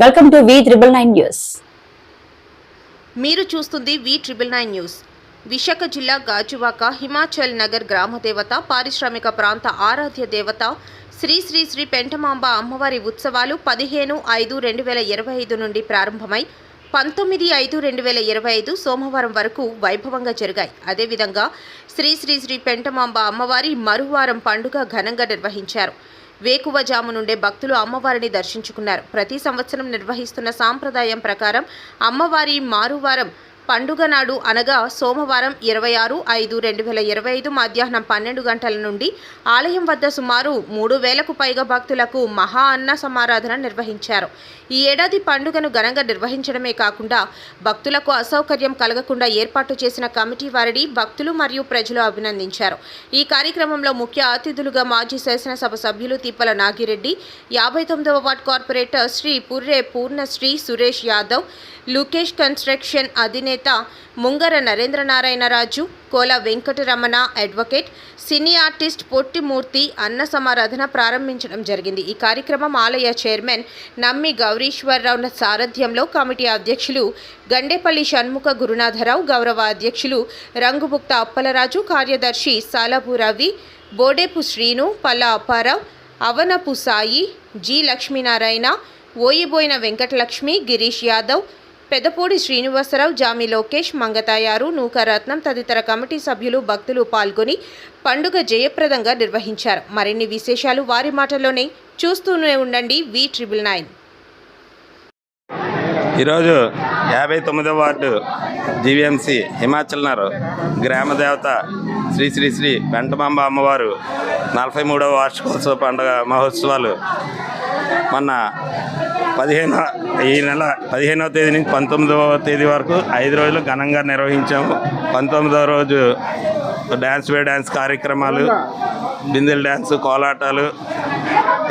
Welcome to V triple nine news మీరు చూస్తుంది V triple nine news Visakha జిల్లా గాజువాక హిమాచల్ నగర్ గ్రామ దేవత పారిశ్రామిక ప్రాంత ఆరాధ్య దేవత శ్రీ శ్రీ శ్రీ పెంటమాంబ అమ్మవారి ఉత్సవాలు పదిహేను ఐదు రెండు వేల ఇరవై ఐదు నుండి ప్రారంభమై పంతొమ్మిది ఐదు రెండు వేల ఇరవై ఐదు సోమవారం వరకు వైభవంగా జరిగాయి. అదేవిధంగా శ్రీ శ్రీ శ్రీ పెంటమాంబ అమ్మవారి మరువారం పండుగ ఘనంగా నిర్వహించారు. వేకువజాము నుండే భక్తులు అమ్మవారిని దర్శించుకున్నారు. ప్రతి సంవత్సరం నిర్వహిస్తున్న సాంప్రదాయం ప్రకారం అమ్మవారి మారువారం పండుగ నాడు అనగా సోమవారం ఇరవై ఆరు ఐదు రెండు వేల ఇరవై ఐదు మధ్యాహ్నం పన్నెండు గంటల నుండి ఆలయం వద్ద సుమారు మూడు వేలకు పైగా భక్తులకు మహా అన్న సమారాధన నిర్వహించారు. ఈ ఏడాది పండుగను ఘనంగా నిర్వహించడమే కాకుండా భక్తులకు అసౌకర్యం కలగకుండా ఏర్పాటు చేసిన కమిటీ వారిని భక్తులు మరియు ప్రజలు అభినందించారు. ఈ కార్యక్రమంలో ముఖ్య అతిథులుగా మాజీ శాసనసభ సభ్యులు తిప్పల నాగిరెడ్డి యాభై తొమ్మిదవ ward corporator Sri Purre Purnasri Suresh Yadav Lukesh construction అధినేత Mungara Narendranarayanaraju Kola Venkataramana advocate cine artist Pottimurthy అన్న సమారాధన ప్రారంభించడం జరిగింది. ఈ కార్యక్రమం ఆలయ చైర్మన్ నమ్మి గౌరీశ్వరరావు సారథ్యంలో కమిటీ అధ్యక్షులు గండేపల్లి షణ్ముఖ గురునాథరావు గౌరవ అధ్యక్షులు రంగుబుక్త అప్పలరాజు కార్యదర్శి సాలపు రవి బోడేపు శ్రీను పల్ల అప్పారావు అవనపు సాయి జి లక్ష్మీనారాయణ ఓయిబోయిన వెంకటలక్ష్మి గిరీష్ యాదవ్ పెదపూడి శ్రీనివాసరావు జామి లోకేష్ మంగతాయారు నూకరత్నం తదితర కమిటీ సభ్యులు భక్తులు పాల్గొని పండుగ జయప్రదంగా నిర్వహించారు. మరిన్ని విశేషాలు వారి మాటల్లోనే చూస్తూనే ఉండండి వి ట్రిపుల్ నైన్ ఈరోజు యాభై తొమ్మిదవ వార్డు జీవీఎంసీ హిమాచల్ నగర్ శ్రీ శ్రీ శ్రీ వెంటమాంబ అమ్మవారు నలభై మూడవ వార్షికోత్సవ పండుగ మహోత్సవాలు మొన్న పదిహేను ఈ నెల పదిహేనవ తేదీ నుంచి పంతొమ్మిదవ తేదీ వరకు ఐదు రోజులు ఘనంగా నిర్వహించాము. పంతొమ్మిదవ రోజు డ్యాన్స్ వే డ్యాన్స్ కార్యక్రమాలు బిందెల డ్యాన్స్ కోలాటాలు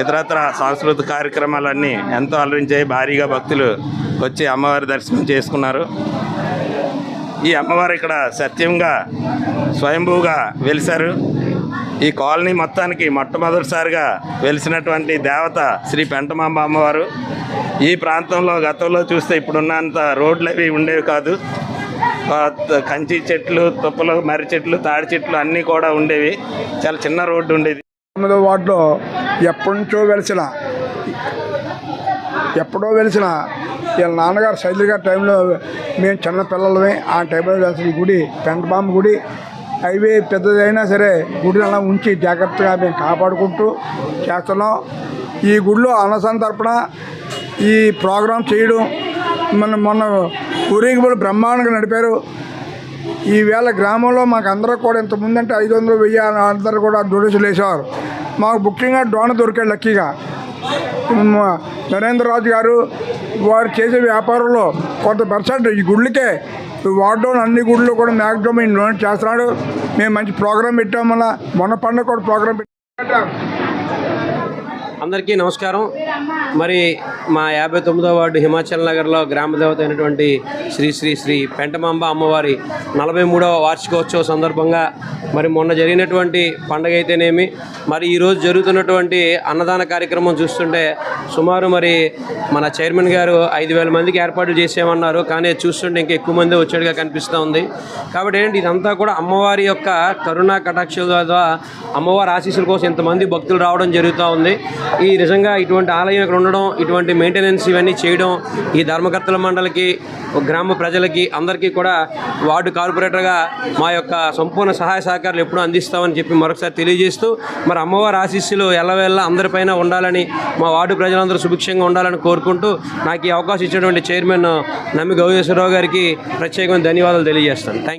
ఇతరత్ర సాంస్కృతిక కార్యక్రమాలన్నీ ఎంతో అలరించాయి. భారీగా భక్తులు వచ్చి అమ్మవారి దర్శనం చేసుకున్నారు. ఈ అమ్మవారు ఇక్కడ సత్యంగా స్వయంభూగా వెలిశారు. ఈ కాలనీ మొత్తానికి మొట్టమొదటిసారిగా వెలిసినటువంటి దేవత శ్రీ పెంటమాంబ అమ్మవారు. ఈ ప్రాంతంలో గతంలో చూస్తే ఇప్పుడున్నంత రోడ్లు అవి ఉండేవి కాదు. కంచి చెట్లు తుప్పలు మర్రి చెట్లు తాడి చెట్లు అన్నీ కూడా ఉండేవి. చాలా చిన్న రోడ్డు ఉండేది. తొమ్మిదో వార్డులో ఎప్పటి నుంచో వెలిసిన ఎప్పుడో వెలిసిన వీళ్ళ నాన్నగారు శైలి గారి టైంలో మేము చిన్న పిల్లలమే. ఆ టైంలో వెలిసిన గుడి పెంటబాంబ గుడి హైవే పెద్దదైనా సరే గుడిని అలా ఉంచి జాగ్రత్తగా మేము కాపాడుకుంటూ చేస్తున్నాం. ఈ గుడిలో అన్నసంతర్పణ ఈ ప్రోగ్రాం చేయడం మన మొన్న ఊరేగింపులు బ్రహ్మాండంగా నడిపారు. ఈవేళ గ్రామంలో మాకు అందరూ కూడా ఇంత ముందంటే ఐదు వందలు వెయ్యి అందరూ కూడా డొనేషన్లు వేసేవారు. మాకు ముఖ్యంగా డోన దొరికాడు లక్కీగా. నరేంద్రరాజు నరేంద్ర రాజు గారు వారు చేసే వ్యాపారంలో కొంత పర్సెంట్ ఈ గుళ్ళకే వార్డులో అన్ని గుళ్ళు కూడా మ్యాక్సిమం చేస్తున్నాడు. మేము మంచి ప్రోగ్రాం పెట్టాం వల్ల మొన్న పండుగ కూడా ప్రోగ్రాం పెట్టాం. అందరికీ నమస్కారం. మరి మా యాభై తొమ్మిదో వార్డు హిమాచల్ నగర్లో గ్రామ దేవత అయినటువంటి శ్రీ శ్రీ శ్రీ పెంటమాంబ అమ్మవారి నలభై మూడవ వార్షికోత్సవ సందర్భంగా మరి మొన్న జరిగినటువంటి పండగ అయితేనేమి మరి ఈరోజు జరుగుతున్నటువంటి అన్నదాన కార్యక్రమం చూస్తుంటే సుమారు మరి మన చైర్మన్ గారు ఐదు వేల మందికి ఏర్పాటు చేసేమన్నారు కానీ చూస్తుంటే ఇంకా ఎక్కువ మంది వచ్చేట్టుగా కనిపిస్తూ ఉంది. కాబట్టి ఏంటి ఇదంతా కూడా అమ్మవారి యొక్క కరుణా కటాక్ష ద్వారా అమ్మవారి ఆశీస్సుల కోసం ఇంతమంది భక్తులు రావడం జరుగుతూ ఉంది. ఈ నిజంగా ఇటువంటి ఆలయం ఇక్కడ ఉండడం ఇటువంటి మెయింటెనెన్స్ ఇవన్నీ చేయడం ఈ ధర్మకర్తల మండలికి గ్రామ ప్రజలకి అందరికీ కూడా వార్డు కార్పొరేటర్గా మా యొక్క సంపూర్ణ సహాయ సహకారాలు ఎప్పుడూ అందిస్తామని చెప్పి మరొకసారి తెలియజేస్తూ మరి అమ్మవారి ఆశీస్సులు ఎల్లవేళ్ళ అందరిపైన ఉండాలని మా వార్డు ప్రజలందరూ సుభిక్షంగా ఉండాలని కోరుకుంటూ నాకు ఈ అవకాశం ఇచ్చినటువంటి చైర్మన్ నమ్మి గౌరీశ్వరరావు గారికి ప్రత్యేకమైన ధన్యవాదాలు తెలియజేస్తాను. థ్యాంక్